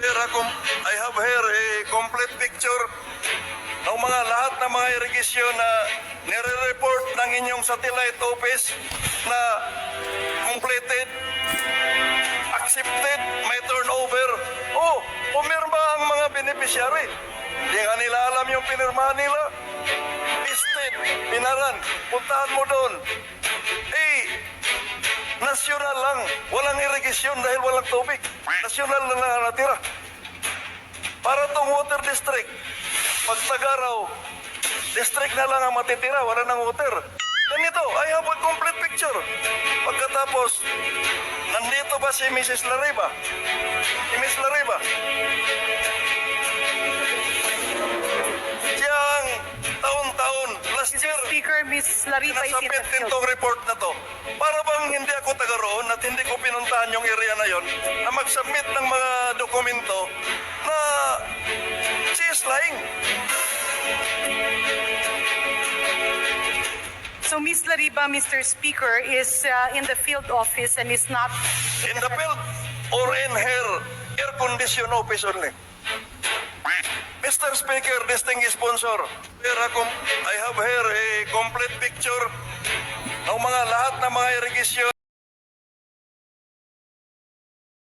Here, com- I have here a complete picture ng mga lahat ng mga irigasyon na nire-report ng inyong satellite office na completed, accepted, may turnover. Oh, pumirma ang mga beneficiary. Hindi nga nila alam yung pinirmahan nila. Listed, pinaran, puntahan mo doon. Nasyonal lang. Walang irigasyon dahil walang tubig. Nasyonal lang na natira. Para tong water district, pag tagaraw, district na lang ang matitira, wala nang water. Ganito, I have a complete picture. Pagkatapos, nandito ba si Mrs. Lariba? Si Miss Lariba? Siya ang taon-taon, last year, Speaker, Ms. Lariba is in Sinasabit din tong report na to. Para bang hindi pinuntahan yung area na yon na mag-submit ng mga dokumento na she is lying. So Ms. Lariba, Mr. Speaker, is uh, in the field office and is not... In the field or in her air-conditioned office only. Mr. Speaker, distinguished sponsor, I have here a complete picture ng mga lahat ng mga irigasyon